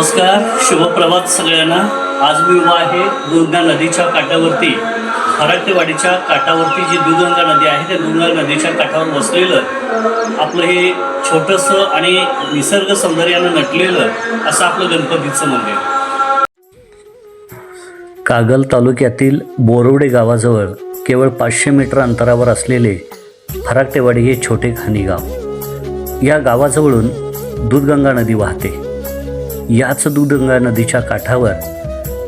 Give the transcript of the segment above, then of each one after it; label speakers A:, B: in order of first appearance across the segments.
A: नमस्कार शुभप्रभात सगळ्यांना. आज मी उभा आहे दुर्गा नदीच्या काठावरती. फराटेवाडीच्या काठावरती जी दुर्गंगा नदी आहे त्या दुर्गा नदीच्या काठावर बसलेलं आपलं हे छोटंसं आणि निसर्ग सौंदर्यानं नटलेलं असं आपलं गणपतीचं मंदिर. कागल तालुक्यातील बोरवडे गावाजवळ केवळ पाचशे मीटर अंतरावर असलेले फराकटेवाडी हे छोटे खाणी गाव. या गावाजवळून दूधगंगा नदी वाहते. याच दूधगंगा नदीच्या काठावर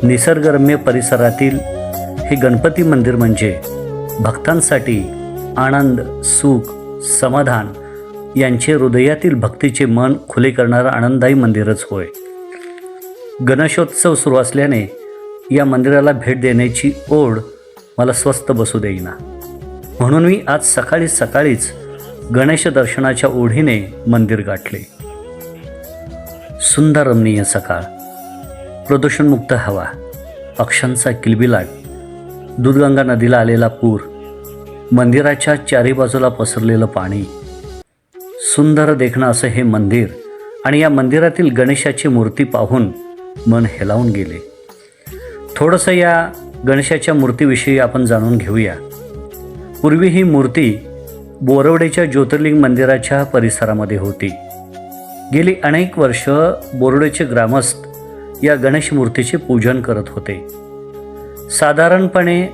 A: निसर्गरम्य परिसरातील हे गणपती मंदिर म्हणजे भक्तांसाठी आनंद सुख समाधान यांचे हृदयातील भक्तीचे मन खुले करणारं आनंददायी मंदिरच होय. गणेशोत्सव सुरू असल्याने या मंदिराला भेट देण्याची ओढ मला स्वस्त बसू देईना. म्हणून मी आज सकाळी सकाळीच गणेश दर्शनाच्या ओढीने मंदिर गाठले. सुंदर रमणीय सकाळ. प्रदूषणमुक्त हवा. पक्ष्यांचा किलबिलाट. दूधगंगा नदीला आलेला पूर. मंदिराच्या चारी बाजूला पसरलेलं पाणी. सुंदर देखणं असं हे मंदिर आणि या मंदिरातील गणेशाची मूर्ती पाहून मन हेलावून गेले. थोडंसं या गणेशाच्या मूर्तीविषयी आपण जाणून घेऊया. पूर्वी ही मूर्ती बोरवडेच्या ज्योतिर्लिंग मंदिराच्या परिसरामध्ये होती. गेली अनेक वर्ष बोर्डेचे ग्रामस्थ या गणेश मूर्तीचे पूजन करत होते. साधारणपणे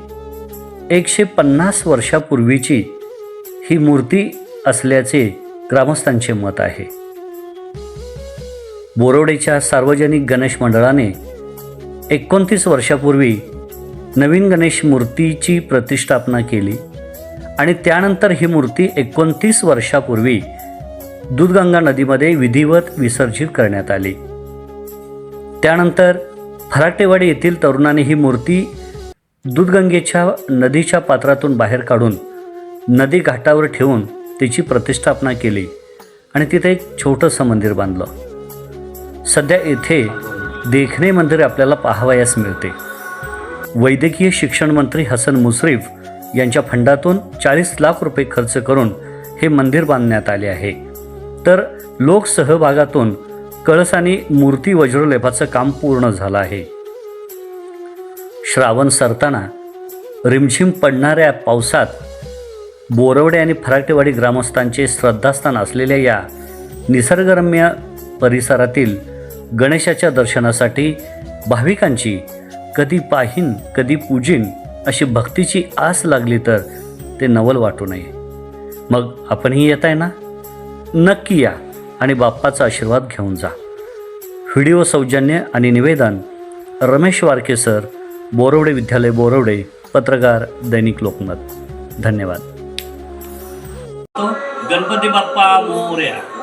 A: एकशे पन्नास वर्षापूर्वीची ही मूर्ती असल्याचे ग्रामस्थांचे मत आहे. बोरोडेच्या सार्वजनिक गणेश मंडळाने एकोणतीस वर्षापूर्वी नवीन गणेश मूर्तीची प्रतिष्ठापना केली आणि त्यानंतर ही मूर्ती एकोणतीस वर्षापूर्वी दूधगंगा नदीमध्ये विधिवत विसर्जित करण्यात आली. त्यानंतर फराटेवाडी येथील तरुणाने ही मूर्ती दूधगंगेच्या नदीच्या पात्रातून बाहेर काढून नदी घाटावर ठेवून तिची प्रतिष्ठापना केली आणि तिथे एक छोटंसं मंदिर बांधलं. सध्या येथे देखणे मंदिर आपल्याला पाहावयास मिळते. वैद्यकीय शिक्षण मंत्री हसन मुश्रीफ यांच्या फंडातून चाळीस लाख रुपये खर्च करून हे मंदिर बांधण्यात आले आहे. तर लोकसहभागातून कळस आणि मूर्ती वज्रलेपाचं काम पूर्ण झालं आहे. श्रावण सरताना रिमझिम पडणाऱ्या पावसात बोरवडे आणि फराटेवाडी ग्रामस्थांचे श्रद्धास्थान असलेल्या या निसर्गरम्य परिसरातील गणेशाच्या दर्शनासाठी भाविकांची कधी पाहीन कधी पूजीन अशी भक्तीची आस लागली तर ते नवल वाटू नये. मग आपणही येत आहे ना? नक्की या आणि बाप्पाचा आशीर्वाद घेऊन जा. व्हिडिओ सौजन्य आणि निवेदन रमेश वारके सर बोरवडे विद्यालय बोरवडे पत्रकार दैनिक लोकमत. धन्यवाद. गणपती बाप्पा मोर्या.